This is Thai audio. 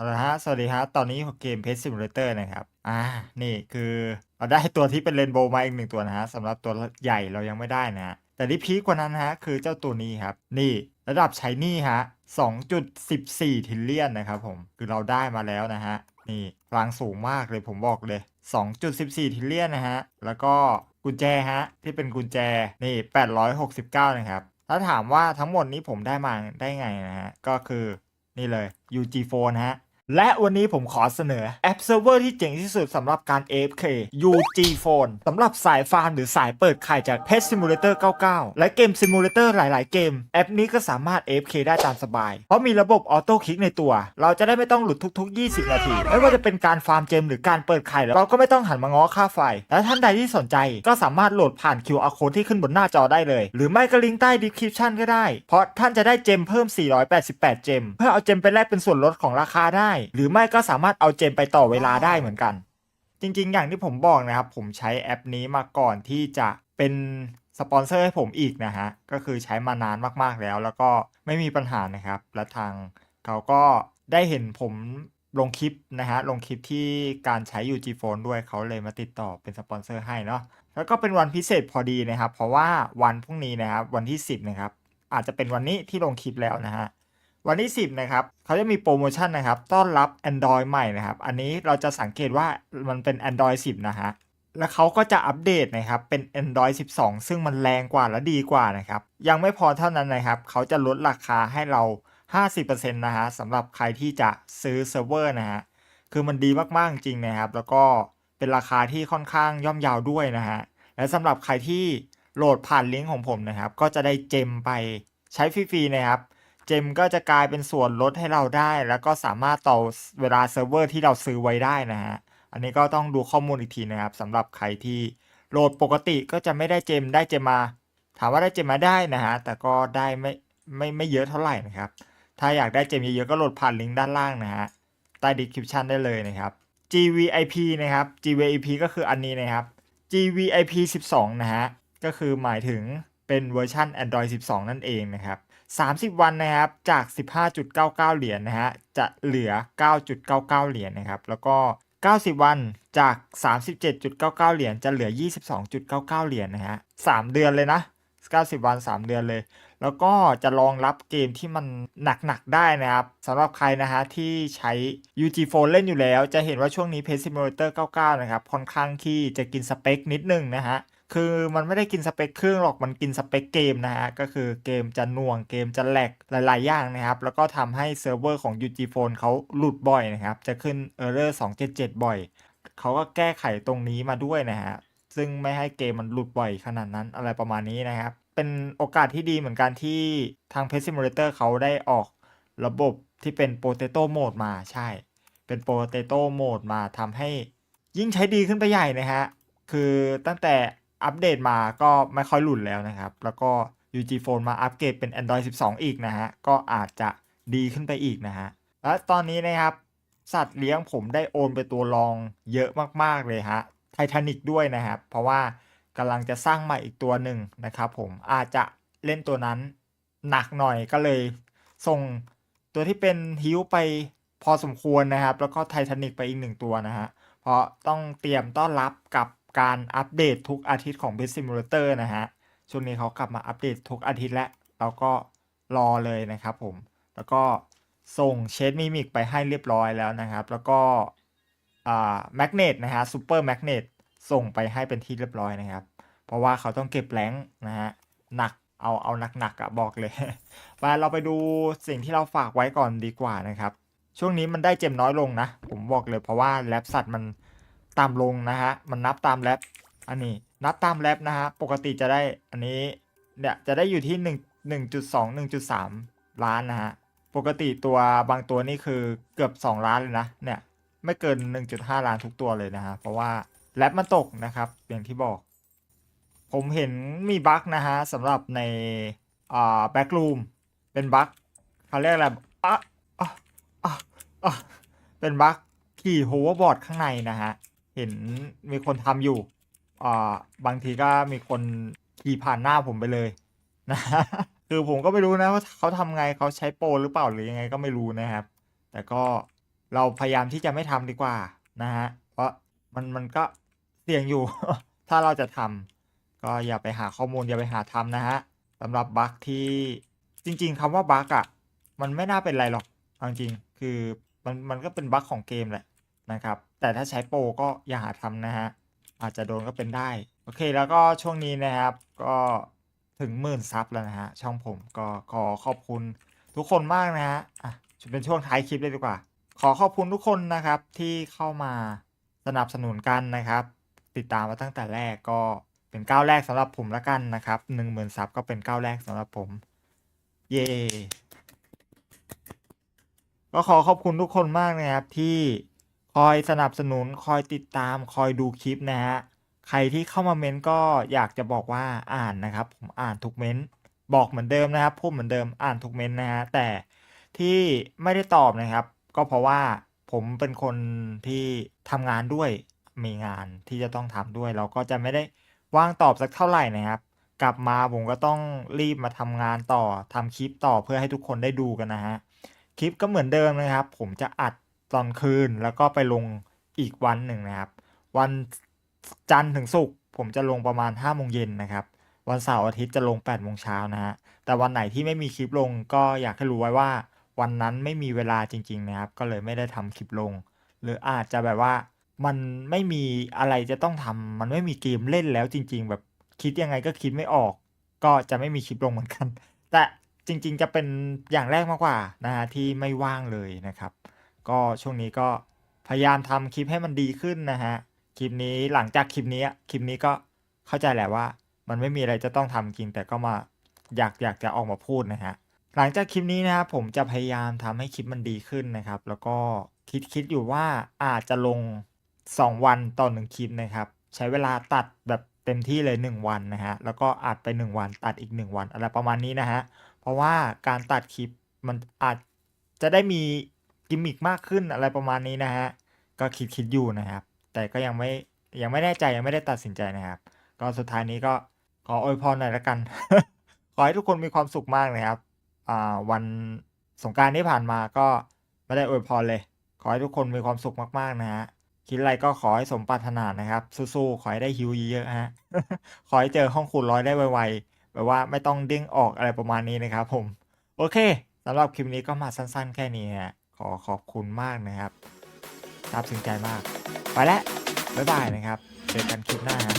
เอาละฮะ สวัสดีครับ ตอนนี้เกม Pet Simulator นะครับ อ่า นี่คือเราได้ตัวที่เป็นเรนโบว์มาอีกหนึ่งตัวนะฮะสำหรับตัวใหญ่เรายังไม่ได้นะฮะ แต่ที่พีคกว่านั้นฮะ คือเจ้าตัวนี้ครับ นี่ระดับใช้นี่ฮะ 2.14 ทิลเลียนนะครับผม คือเราได้มาแล้วนะฮะ นี่พลังสูงมากเลยผมบอกเลย 2.14 ทิลเลียนนะฮะ แล้วก็กุญแจฮะ ที่เป็นกุญแจ นี่ 869 นะครับ ถ้าถามว่าทั้งหมดนี้ผมได้มาได้ไงนะฮะ ก็คือนี่เลย UG Phone ฮะ และวันนี้ผมขอเสนอแอปเซิร์ฟเวอร์ที่เจ๋งที่สุดสำหรับการ AFK UG Phone สำหรับสายฟาร์มหรือสายเปิดไข่จาก Pet Simulator 99 และเกม Simulator หลาย ๆ เกม แอปนี้ก็สามารถ AFK ได้ตามสบาย เพราะมีระบบออโต้คลิกในตัว เราจะได้ไม่ต้องหลุดทุก ๆ 20 นาที ไม่ว่าจะเป็นการฟาร์มเจมหรือการเปิดไข่เราก็ไม่ต้องหันมาง้อค่าไฟ และท่านใดที่สนใจก็สามารถโหลดผ่าน QR code ที่ขึ้นบนหน้าจอได้เลย หรือไม่ก็ลิงก์ใต้ description ก็ได้ เพราะท่านจะได้เจมเพิ่ม 488 เจม เพื่อเอาเจมไปแลกเป็นส่วนลดของราคาได้หรือไม่ก็สามารถเอาเจมไปต่อเวลาได้เหมือนกัน จริงๆ อย่างที่ผมบอกนะครับ ผมใช้แอปนี้มาก่อนที่จะเป็นสปอนเซอร์ให้ผมอีกนะฮะ ก็คือใช้มานานมากๆแล้ว แล้วก็ไม่มีปัญหานะครับ และทางเขาก็ได้เห็นผมลงคลิปนะฮะ ลงคลิปที่การใช้ UG Phone ด้วยเขาเลยมาติดต่อเป็นสปอนเซอร์ให้เนาะ แล้วก็เป็นวันพิเศษพอดีนะครับ เพราะว่าวันพรุ่งนี้นะครับ วันที่ 10 นะครับ อาจจะเป็นวันนี้ที่ลงคลิปแล้วนะฮะ วันที่ 10 นะครับเขาจะมีโปรโมชั่นนะครับ ต้อนรับ Android ใหม่นะครับ อันนี้เราจะสังเกตว่ามันเป็น Android 10 นะฮะ แล้วเขาก็จะอัปเดตนะครับ เป็น Android 12 ซึ่งมันแรงกว่าและดีกว่านะครับ ยังไม่พอเท่านั้นนะครับ เขาจะลดราคาให้เรา 50%นะฮะสำหรับใครที่จะซื้อเซิร์ฟเวอร์นะฮะ คือมันดีมาก ๆ จริงนะครับ แล้วก็เป็นราคาที่ค่อนข้างย่อมเยาวด้วยนะฮะ และสำหรับใครที่โหลดผ่านลิงก์ของผมนะครับ ก็จะได้เจมไปใช้ฟรีๆนะครับ เจมก็จะกลายเป็นส่วนลดให้เราได้ แล้วก็สามารถต่อเวลาเซิร์ฟเวอร์ที่เราซื้อไว้ได้นะฮะ อันนี้ก็ต้องดูข้อมูลอีกทีนะครับสำหรับใครที่โหลดปกติก็จะไม่ได้เจมได้เจมมา ถามว่าได้เจมมาได้นะฮะ แต่ก็ได้ไม่ไม่ไม่เยอะเท่าไหร่นะครับ ถ้าอยากได้เจมเยอะๆก็โหลดผ่านลิงก์ด้านล่างนะฮะใต้ description ได้เลยนะครับ GVIP นะครับ GVIP ก็คืออันนี้นะครับ GVIP 12 นะฮะ ก็คือหมายถึงเป็นเวอร์ชัน Android 12 นั่นเองนะครับ 30 วันนะครับ จาก 15.99 เหรียญนะฮะ จะเหลือ 9.99 เหรียญนะครับ แล้วก็ 90 วันจาก 37.99 เหรียญ จะเหลือ 22.99 เหรียญนะฮะ 3 เดือนเลยนะ 90 วัน 3 เดือนเลย แล้วก็จะรองรับเกมที่มันหนัก ๆ ได้นะครับสำหรับใครนะฮะที่ใช้ UG Phone เล่นอยู่แล้ว จะเห็นว่าช่วงนี้ Pet Simulator 99 นะครับ ค่อนข้างที่จะกินสเปคนิดนึงนะฮะ คือมันไม่ได้กินสเปคเครื่องหรอกมันกินสเปคเกมนะฮะ ก็คือเกมจะหน่วงเกมจะแหลกหลาย ๆ อย่างนะครับ แล้วก็ทำให้เซิร์ฟเวอร์ของ UG Phone เขาหลุดบ่อยนะครับ จะขึ้น Error 277 บ่อย เขาก็แก้ไขตรงนี้มาด้วยนะฮะ ซึ่งไม่ให้เกมมันหลุดบ่อยขนาดนั้นอะไรประมาณนี้นะครับ เป็นโอกาสที่ดีเหมือนกันที่ทาง Pet Simulator เขาได้ออกระบบที่เป็น Potato Mode มาใช่ เป็น Potato Mode มาทำให้ยิ่งใช้ดีขึ้นไปใหญ่นะฮะ คือตั้งแต่ อัปเดตมาก็ไม่ค่อยหลุดแล้วนะครับ แล้วก็ UG Phone มาอัปเกรดเป็น Android 12 อีกนะฮะ ก็อาจจะดีขึ้นไปอีกนะฮะ และตอนนี้นะครับ สัตว์เลี้ยงผมได้โอนไปตัวรองเยอะมากๆเลยฮะไททานิกด้วยนะครับ เพราะว่ากำลังจะสร้างใหม่อีกตัวหนึ่งนะครับผมอาจจะเล่นตัวนั้นหนักหน่อยก็เลยส่งตัวที่เป็นฮิวไปพอสมควรนะครับ แล้วก็ไททานิกไปอีกหนึ่งตัวนะฮะเพราะต้องเตรียมต้อนรับกับ การอัปเดตทุกอาทิตย์ของ Pet Simulator นะฮะ ช่วงนี้เขากลับมาอัปเดตทุกอาทิตย์แล้วเราก็รอเลยนะครับผม แล้วก็ส่งเชดมิมิกไปให้เรียบร้อยแล้วนะครับ แล้วก็แมกเนตนะฮะซูเปอร์แมกเนตส่งไปให้เป็นที่เรียบร้อยนะครับ เพราะว่าเขาต้องเก็บแรงนะฮะหนักเอาเอาหนักๆอะบอกเลยไปเราไปดูสิ่งที่เราฝากไว้ก่อนดีกว่านะครับ ช่วงนี้มันได้เจมน้อยลงนะ ผมบอกเลยเพราะว่าแรปสัตว์มัน ตามลงนะฮะ มันนับตามแรปอันนี้นับตามแรปนะฮะ ปกติจะได้อันนี้เนี่ยจะได้อยู่ที่หนึ่งหนึ่งจุดสองหนึ่งจุดสามล้านนะฮะ ปกติตัวบางตัวนี่คือเกือบ2ล้านเลยนะ เนี่ย ไม่เกิน1.5ล้านทุกตัวเลยนะฮะ เพราะว่าแรปมันตกนะครับ อย่างที่บอก ผมเห็นมีบั๊กนะฮะสำหรับในอ่าแบ็กรูมเป็นบั๊กเขาเรียกอะไรอะอะอะอะเป็นบั๊กขี่โฮเวอร์บอร์ดข้างในนะฮะ ห็นมีคนทำอยู่อ่าบางทีก็มีคนขี่ผ่านหน้าผมไปเลยนะคือผมก็ไม่รู้นะว่าเขาทำไงเขาใช้โปรหรือเปล่าหรือยังไงก็ไม่รู้นะครับ แต่ก็เราพยายามที่จะไม่ทำดีกว่านะฮะเพราะมันมันก็เสี่ยงอยู่ ถ้าเราจะทำก็อย่าไปหาข้อมูลอย่าไปหาทำนะฮะสำหรับบั๊กที่จริง ๆคำว่าบั๊กอะมันไม่น่าเป็นไรหรอกจริงๆคือมันมันก็เป็นบั๊กของเกมแหละ นะครับ แต่ถ้าใช้โปรก็อย่าหาทำนะฮะ อาจจะโดนก็เป็นได้ โอเค แล้วก็ช่วงนี้นะครับ ก็ถึงหมื่นซับแล้วนะฮะ ช่องผมก็ขอขอบคุณทุกคนมากนะฮะ อะเป็นช่วงท้ายคลิปเลยดีกว่า ขอขอบคุณทุกคนนะครับ ที่เข้ามาสนับสนุนกันนะครับ ติดตามมาตั้งแต่แรกก็เป็นก้าวแรกสำหรับผมละกันนะครับหนึ่งหมื่นซับก็เป็นก้าวแรกสำหรับผม เย่ก็ขอขอบคุณทุกคนมากนะครับที่ คอยสนับสนุนคอยติดตามคอยดูคลิปนะฮะใครที่เข้ามาเม้นก็อยากจะบอกว่าอ่านนะครับ ผมอ่านทุกเม้นบอกเหมือนเดิมนะครับพูดเหมือนเดิมอ่านทุกเม้นนะฮะแต่ที่ไม่ได้ตอบนะครับ ก็เพราะว่าผมเป็นคนที่ทำงานด้วยมีงานที่จะต้องทำด้วย เราก็จะไม่ได้ว่างตอบสักเท่าไหร่นะครับ กลับมาผมก็ต้องรีบมาทำงานต่อทำคลิปต่อเพื่อให้ทุกคนได้ดูกันนะฮะคลิปก็เหมือนเดิมนะครับ ผมจะอัด ตอนคืนแล้วก็ไปลงอีกวันหนึ่งนะครับ วันจันทร์ถึงศุกร์ผมจะลงประมาณ5้าโมงเย็นนะครับ วันเสาร์อาทิตย์จะลง8ปดโมงเช้านะฮะแต่วันไหนที่ไม่มีคลิปลงก็อยากให้รู้ไว้ว่า วันนั้นไม่มีเวลาจริง ๆ นะครับ ก็เลยไม่ได้ทำคลิปลง หรืออาจจะแบบว่ามันไม่มีอะไรจะต้องทำมันไม่มีเกมเล่นแล้วจริง ๆ แบบคิดยังไงก็คิดไม่ออก ก็จะไม่มีคลิปลงเหมือนกัน แต่จริง ๆ จะเป็นอย่างแรกมากกว่านะฮะที่ไม่ว่างเลยนะครับ ก็ช่วงนี้ก็พยายามทำคลิปให้มันดีขึ้นนะฮะ คลิปนี้หลังจากคลิปนี้คลิปนี้ก็เข้าใจแหละว่า มันไม่มีอะไรจะต้องทำจริง แต่ก็มาอยากอยากจะออกมาพูดนะฮะ หลังจากคลิปนี้นะครับผมจะพยายามทำให้คลิปมันดีขึ้นนะครับ แล้วก็คิดคิดอยู่ว่าอาจจะลง 2 วันต่อหนึ่งคลิปนะครับ ใช้เวลาตัดแบบเต็มที่เลย 1 วันนะฮะ แล้วก็อัดไป 1 วันตัดอีก 1 วันอะไรประมาณนี้นะฮะ เพราะว่าการตัดคลิปมันอาจจะได้มี กิมมิคมากขึ้นอะไรประมาณนี้นะฮะ ก็คิดคิดอยู่นะครับ แต่ก็ยังไม่ยังไม่แน่ใจยังไม่ได้ตัดสินใจนะครับ ก็สุดท้ายนี้ก็ขออวยพรหน่อยละกัน ขอให้ทุกคนมีความสุขมากนะครับอ่าวันสงการที่ผ่านมาก็ไม่ได้อวยพรเลย ขอให้ทุกคนมีความสุขมากๆนะฮะคิดอะไรก็ขอให้สมปรารถนานะครับ สู้ๆ ขอให้ได้ฮิวเยอะฮะ ขอให้เจอห้องคูณร้อยได้ไวๆ แบบว่าไม่ต้องเด้งออกอะไรประมาณนี้นะครับผม โอเคสำหรับคลิปนี้ก็มาสั้นๆ แค่นี้ฮะ ขอขอบคุณมากนะครับซาบซึ้งใจมาก ไปแล้วบ๊ายบายนะครับ เจอกันคลิปหน้าฮะ